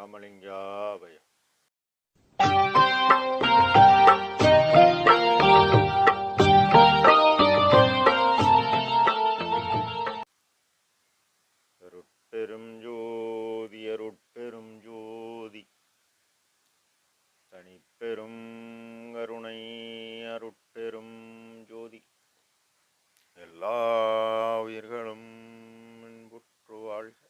ராமலிங்காபய. அருட்பெரும் ஜோதி அருட்பெரும் ஜோதி. தனிப்பெரும் கருணை அருட்பெரும் ஜோதி. எல்லா உயிர்களும் இன்புற்று வாழ்க.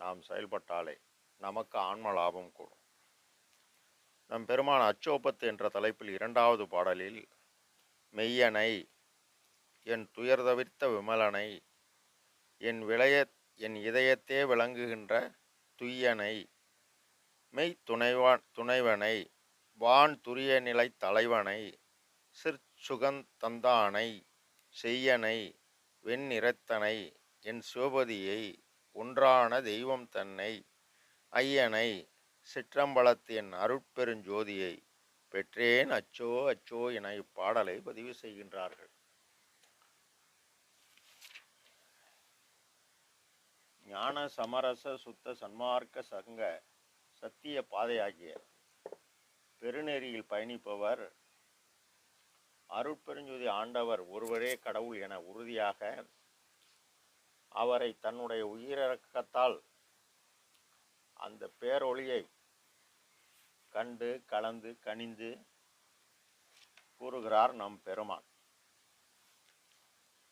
நாம் செயல்பட்டாலே நமக்கு ஆன்ம லாபம் கூடும். நம் பெருமான் அச்சோப்பத்து என்ற தலைப்பில் இரண்டாவது பாடலில் மெய்யனை என் துயர் தவிர்த்த விமலனை என் விளைய என் இதயத்தே விளங்குகின்ற துய்யனை மெய் துணைவான் துணைவனை வான் துரிய நிலை தலைவனை சிற்சுகந்தந்தானை செய்யனை வெண்ணிறத்தனை என் சிவபதியை ஒன்றான தெய்வம் தன்னை ஐயனை சிற்றம்பலத்தின் அருட்பெருஞ்சோதியை பெற்றேன் அச்சோ அச்சோ என இப்பாடலை பதிவு செய்கின்றார்கள். ஞான சமரச சுத்த சன்மார்க்க சங்க சத்திய பாதையாகிய பெருநெறியில் பயணிப்பவர் அருட்பெருஞ்சோதி ஆண்டவர் ஒருவரே கடவுள் என உறுதியாக அவரை தன்னுடைய உயிரிறக்கத்தால் அந்த பேரொளியை கண்டு கலந்து கனிந்து கூறுகிறார் நம் பெருமான்.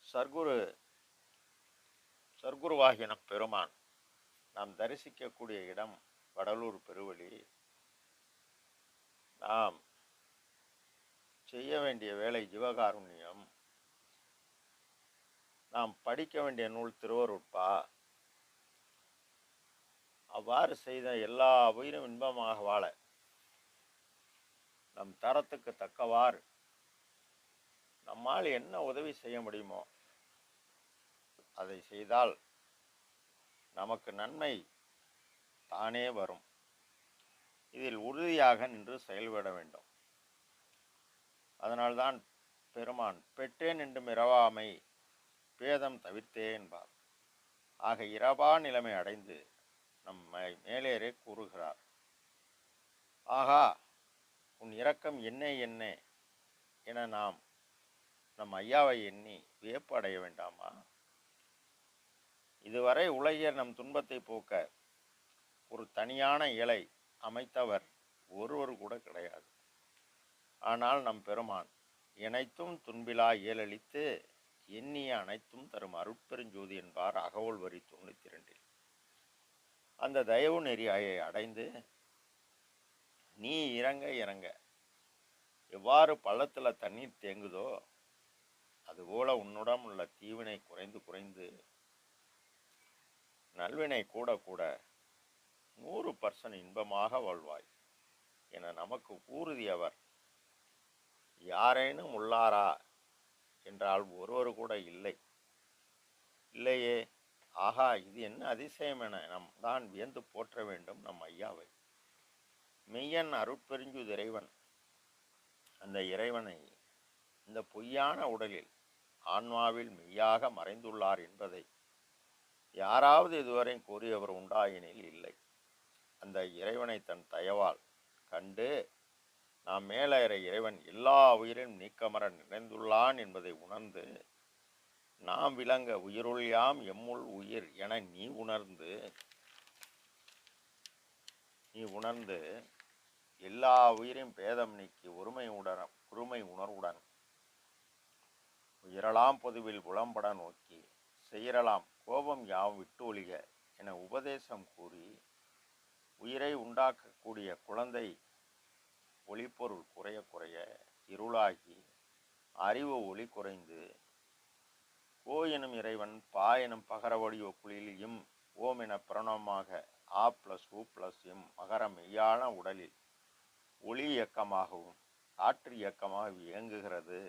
சர்க்குரு சர்க்குருவாகிய நம் பெருமான் நாம் தரிசிக்கக்கூடிய இடம் வடலூர் பெருவழி. நாம் செய்ய வேண்டிய வேலை ஜீவகாருண்யம். நாம் படிக்க வேண்டிய நூல் திருவருட்பா? அவ்வாறு செய்த எல்லா உயிரும் இன்பமாக வாழ நம் தரத்துக்கு தக்கவாறு நம்மால் என்ன உதவி செய்ய முடியுமோ அதை செய்தால் நமக்கு நன்மை தானே வரும். இதில் உறுதியாக நின்று செயல்பட வேண்டும். அதனால்தான் பெருமான் பெற்றேன் என்றும் இரவாமை பேதம் தவிர்த்தே என்பார் ஆக இரவா நிலைமை அடைந்து நம்மை மேலேறே கூறுகிறார். ஆகா உன் இரக்கம் என்ன என்ன என நாம் நம் ஐயாவை எண்ணி வியப்பு அடைய வேண்டாமா? இதுவரை உலகியர் நம் துன்பத்தை போக்க ஒரு தனியான இலை அமைத்தவர் ஒருவர் கூட கிடையாது. ஆனால் நம் பெருமான் இணைத்தும் துன்பிலா இயலளித்து எண்ணிய அனைத்தும் தரும் அருட்பெருஞ்சோதி என்பார் அகவல் வரி தொண்ணூற்றி ரெண்டில் அந்த தயவு நெறியாயை அடைந்து நீ இறங்க இறங்க. எவ்வாறு பள்ளத்தில் தண்ணீர் தேங்குதோ அதுபோல உன்னுடன் உள்ள தீவினை குறைந்து குறைந்து நல்வினை கூட கூட நூறு பர்சன்ட் இன்பமாக வாழ்வாய் என நமக்கு ஊறுதியவர் யாரேனும் உள்ளாரா? என்றால் ஒருவர் கூட இல்லை. இல்லையே? ஆகா இது என்ன அதிசயம் என நம் தான் வியந்து போற்ற வேண்டும் நம் ஐயாவை. மெய்யன் அருட்பெருஞ்சு இறைவன். அந்த இறைவனை இந்த பொய்யான உடலில் ஆன்மாவில் மெய்யாக மறைந்துள்ளார் என்பதை யாராவது இதுவரை கூறியவர் உண்டாயினில் இல்லை. அந்த இறைவனை தன் தயவால் கண்டு நாம் மேலேற இறைவன் எல்லா உயிரையும் நீக்கமர நிறைந்துள்ளான் என்பதை உணர்ந்து நாம் விளங்க உயிருள் யாம் எம்முள் உயிர் என நீ உணர்ந்து நீ உணர்ந்து எல்லா உயிரையும் பேதம் நீக்கி ஒருமை உடன ஒருமை உணர்வுடன் உயிரலாம் பொதுவில் புலம்பட நோக்கி செய்யலாம் கோபம் யாவும் விட்டு ஒழிக என உபதேசம் கூறி உயிரை உண்டாக்கக்கூடிய குழந்தை ஒளிப்பொருள் குறைய குறைய இருளாகி அறிவு ஒளி குறைந்து கோ எனும் இறைவன் பா எனும் பகர வடிவ இம் ஓம் என பிரணவமாக ஆ பிளஸ் உ பிளஸ் எம் மகர மெய்யான உடலில் ஒளி இயக்கமாகவும் காற்று இயக்கமாக இயங்குகிறது.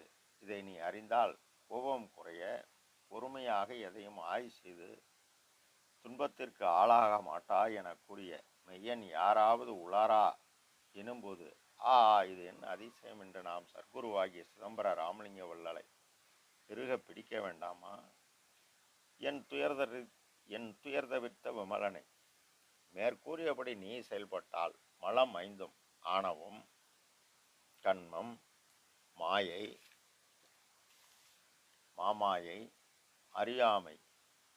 இதை நீ அறிந்தால் கோபம் குறைய பொறுமையாக எதையும் ஆய்வு செய்து துன்பத்திற்கு ஆளாக மாட்டாய் என கூறிய மெய்யன் யாராவது உளாரா எனும்போது ஆ இது என்ன அதிசயம் என்று நாம் சர்க்குருவாகிய சிதம்பர ராமலிங்க வள்ளலை திருக பிடிக்க வேண்டாமா? என் துயர்த என் துயர்தவிர்த்த விமலனை. மேற்கூறியபடி நீ செயல்பட்டால் மலம் ஐந்தும் ஆணவம் கண்மம் மாயை மாமாயை அறியாமை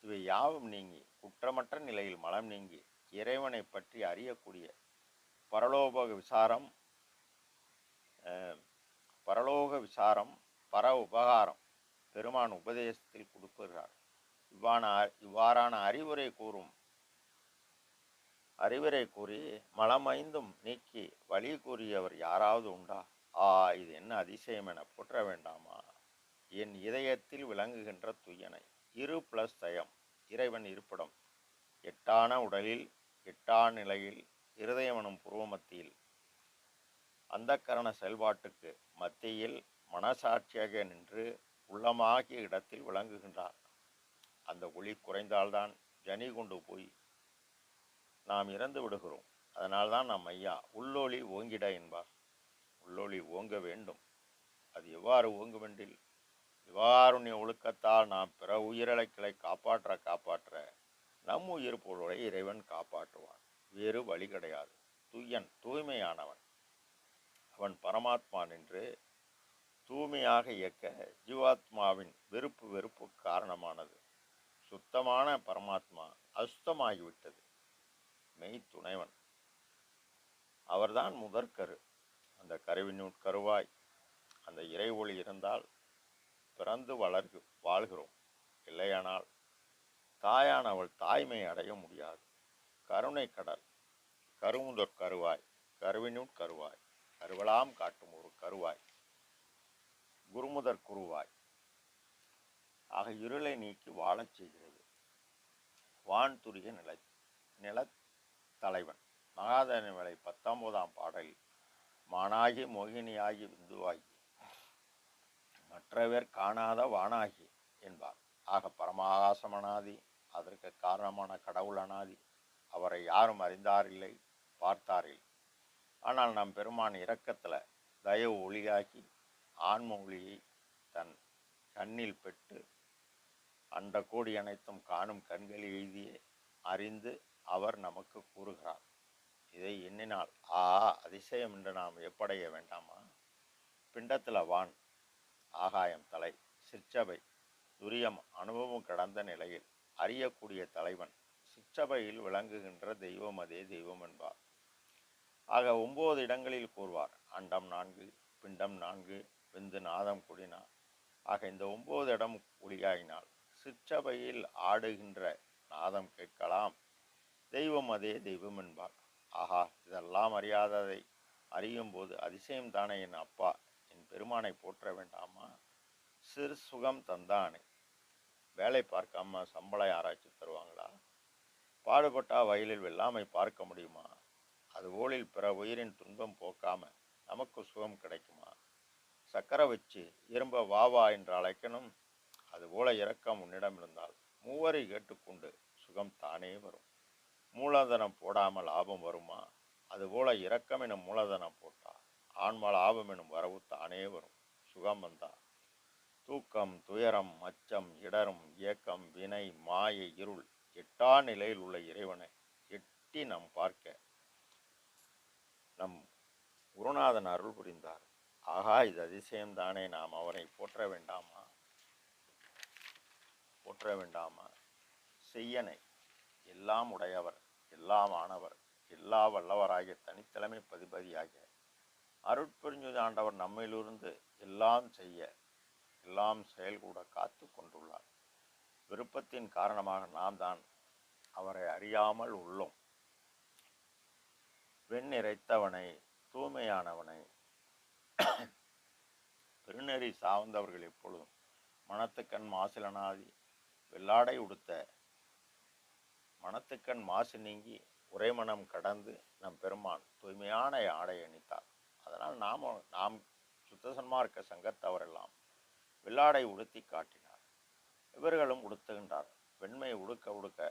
இவை யாவும் நீங்கி குற்றமற்ற நிலையில் மலம் நீங்கி இறைவனை பற்றி அறியக்கூடிய பரலோபக விசாரம் பரலோக விசாரம் பர உபகாரம் பெருமான் உபதேசத்தில் கொடுக்கிறார். இவ்வான இவ்வாறான அறிவுரை கூறும் அறிவுரை கூறி மலமைந்தும் நீக்கி வழி கூறியவர் யாராவது உண்டா? ஆ இது என்ன அதிசயம் என போற்ற வேண்டாமா? என் இதயத்தில் விளங்குகின்ற துயனை. இரு பிளஸ் தயம் இறைவன் இருப்பிடம். எட்டான உடலில் எட்டான நிலையில் இருதயமனும் புருவமத்தியில். அந்த அந்தக்கரண செயல்பாட்டுக்கு மத்தியில் மனசாட்சியாக நின்று உள்ளமாகிய இடத்தில் விளங்குகின்றார். அந்த ஒளி குறைந்தால்தான் ஜனி கொண்டு போய் நாம் இறந்து விடுகிறோம். அதனால்தான் நம் ஐயா உள்ளொளி ஓங்கிட என்பார். உள்ளொளி ஓங்க வேண்டும். அது எவ்வாறு ஓங்குமென்றில்? விவாருண்ய ஒழுக்கத்தால் நாம் பிற உயிரிழக்களை காப்பாற்ற காப்பாற்ற நம் உயிர் பொருளை இறைவன் காப்பாற்றுவான். வேறு வழி கிடையாது. துயன் தூய்மையானவன். அவன் பரமாத்மா நின்று தூய்மையாக இயக்க ஜீவாத்மாவின் வெறுப்பு வெறுப்பு காரணமானது. சுத்தமான பரமாத்மா அசுத்தமாகிவிட்டது. மெய் துணைவன். அவர்தான் முதற்கரு அந்த கருவினுட் கருவாய். அந்த இறை ஒளி இருந்தால் பிறந்து வளர்கு வாழ்கிறோம். இல்லையானால் தாயானவள் தாய்மை அடைய முடியாது. கருணை கடல். கருமுதற் கருவாய். கருவினுட் கருவாய். கருவலாம் காட்டும் ஒரு கருவாய். குருமுதற் குருவாய். ஆக இருளை நீக்கி வாழச் செய்கிறது. வான்துரிய நிலை நிலத்தலைவன் மகாதேவன் வேலை பத்தொன்பதாம் பாடலில் மானாகி மோகினியாகி விந்துவாகி மற்றவர் காணாத வானாகி என்பார். ஆக பரமாகாசம் அனாதி அதற்கு காரணமான கடவுள் அனாதி அவரை யாரும் அறிந்தாரில்லை பார்த்தாரில்லை. ஆனால் நம் பெருமான் இரக்கத்தில் தயவு ஒளியாகி ஆன்ம ஒளியை தன் கண்ணில் பெற்று அண்ட கோடி அனைத்தும் காணும் கண்கள் எழுதியே அறிந்து அவர் நமக்கு கூறுகிறார். இதை எண்ணினால் ஆ அதிசயம் என்று நாம் எப்படைய வேண்டாமா? பிண்டத்தில் வான் ஆகாயம் தலை சிற்சபை துரியம் அனுபவம் கடந்த நிலையில் அறியக்கூடிய தலைவன் சிற்றபையில் விளங்குகின்ற தெய்வம் அதே தெய்வம் என்பார். ஆக ஒம்பது இடங்களில் கூறுவார். அண்டம் நான்கு பிண்டம் நான்கு விந்து நாதம் குடினா. ஆக இந்த ஒம்பது இடம் ஒளியாகினால் சிற்றபையில் ஆடுகின்ற நாதம் கேட்கலாம். தெய்வம் அதே தெய்வம் என்பார். ஆஹா இதெல்லாம் அறியாததை அறியும் போது அதிசயம் தானே என் அப்பா. என் பெருமானை போற்ற வேண்டாமா? சிறு சுகம் தந்தானே. வேலை பார்க்காம சம்பள ஆராய்ச்சி தருவாங்களா? பாடுபட்டா வயலில் வெள்ளாமை பார்க்க முடியுமா? அதுபோலில் பிற உயிரின் துன்பம் போக்காம நமக்கு சுகம் கிடைக்குமா? சக்கரை வச்சு இரும்ப வா வா என்று அழைக்கணும். அதுபோல இரக்கம் உன்னிடம் இருந்தால் மூவரை கேட்டுக்கொண்டு சுகம் தானே வரும். மூலதனம் போடாமல் லாபம் வருமா? அதுபோல இரக்கம் எனும் மூலதனம் போட்டால் ஆன்ம லாபம் எனும் வரவு தானே வரும். சுகம் வந்தா தூக்கம் துயரம் அச்சம் இடரும் ஏக்கம் வினை மாய இருள் எட்டா நிலையில் உள்ள இறைவனை எட்டி நாம் பார்க்க நம் குருநாதன் அருள் புரிந்தார். ஆகா இது அதிசயம்தானே நாம் அவரை போற்ற வேண்டாமா? போற்ற வேண்டாமா? செய்யனை எல்லாம் உடையவர் எல்லாம் ஆனவர் எல்லா வல்லவராகிய தனித்தலைமை பதிபதியாகிய அருட்பெருஞ்சுதி ஆண்டவர் நம்மிலிருந்து எல்லாம் செய்ய எல்லாம் செயல்கூட காத்து கொண்டுள்ளார். விருப்பத்தின் காரணமாக நாம் தான் அவரை அறியாமல் உள்ளோம். வெண்ணிறைத்தவனை தூய்மையானவனை. பெருநெறி சார்ந்தவர்கள் எப்பொழுதும் மனத்துக்கண் மாசிலனாதி வெள்ளாடை உடுத்த. மனத்துக்கண் மாசு நீங்கி உறைமனம் கடந்து நம் பெருமான் தூய்மையான ஆடை அணித்தார். அதனால் நாம் நாம் சுத்த சன்மார்க்க சங்கத்தவரெல்லாம் வெள்ளாடை உடுத்தி காட்டினார். இவர்களும் உடுத்துகின்றார். வெண்மை உடுக்க உடுக்க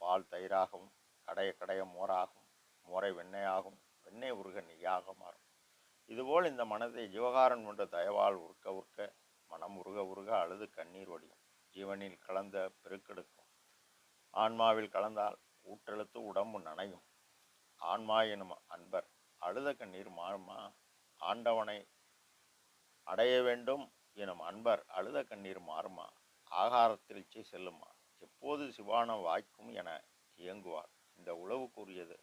பால் தயிராகவும் கடைய கடைய மோராகும் முறை வெண்ணெயாகும். வெண்ணெய் உருக நெய்யாக மாறும். இதுபோல் இந்த மனதை ஜீவகாரன் கொண்ட தயவால் உருக்க உருக்க மனம் உருக உருக அழுது கண்ணீர் வடியும். ஜீவனில் கலந்த பெருக்கெடுக்கும். ஆன்மாவில் கலந்தால் ஊற்றெழுத்து உடம்பு நனையும். ஆன்மா எனும் அன்பர் அழுத கண்ணீர் மாறுமா? ஆண்டவனை அடைய வேண்டும் எனும் அன்பர் அழுத கண்ணீர் மாறுமா? ஆகாரத்தில் செல்லுமா? எப்போது சிவானம் வாய்க்கும் என இயங்குவார். இந்த உளவு கூறியது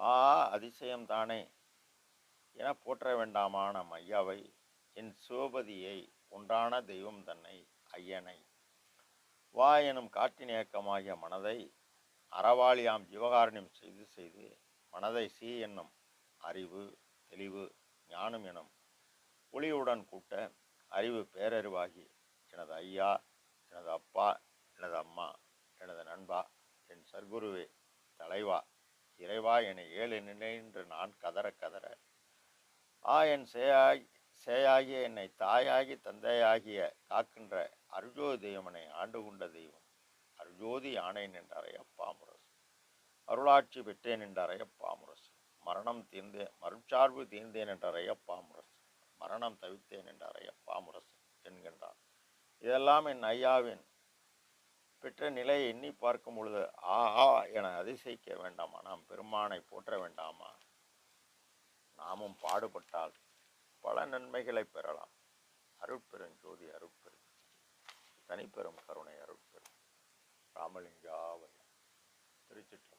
ஆ அதிசயம் தானே என போற்ற வேண்டாமா நம் ஐயாவை? என் சிவபதியை ஒன்றான தெய்வம் தன்னை ஐயனை. வா எனும் காட்டின் ஏக்கமாகிய மனதை அறவாளியாம் ஜீவகாரணியம் செய்து செய்து மனதை சீ என்னும் அறிவு தெளிவு ஞானம் எனும் ஒளியுடன் கூட்ட அறிவு பேரறிவாகி எனது ஐயா எனது அப்பா எனது அம்மா எனது நண்பா என் சர்க்குருவே தலைவா இறைவா என ஏழு நினைன்று நான் கதற கதற. ஆ என் சேயாய் சேயாகிய என்னை தாயாகி தந்தையாகிய காக்கின்ற அருஜோதி தெய்வனை ஆண்டு கொண்ட தெய்வம். அருஜோதி ஆணைன் என்றாரை அப்பாமுரசு அருளாட்சி பெற்றேன் என்றாரை அப்பாமுரசு மரணம் தீர்ந்தேன் மறுச்சார்பு தீர்ந்தேன் என்றாரை அப்பாமுரசு மரணம் தவித்தேன் என்றாரை அப்பாமுரசு என்கின்றார் இதெல்லாம் என் ஐயாவின் பெற்ற நிலையை எண்ணி பார்க்கும் பொழுது ஆஹா என அதிசயிக்க வேண்டாமா? நாம் பெருமானை போற்ற வேண்டாமா? நாமும் பாடுபட்டால் பல நன்மைகளை பெறலாம். அருட்பெருஞ்சோதி அருட்பெரும் தனிப்பெரும் கருணை அருட்பெரும் ராமலிங்காவை திருச்சிட்டு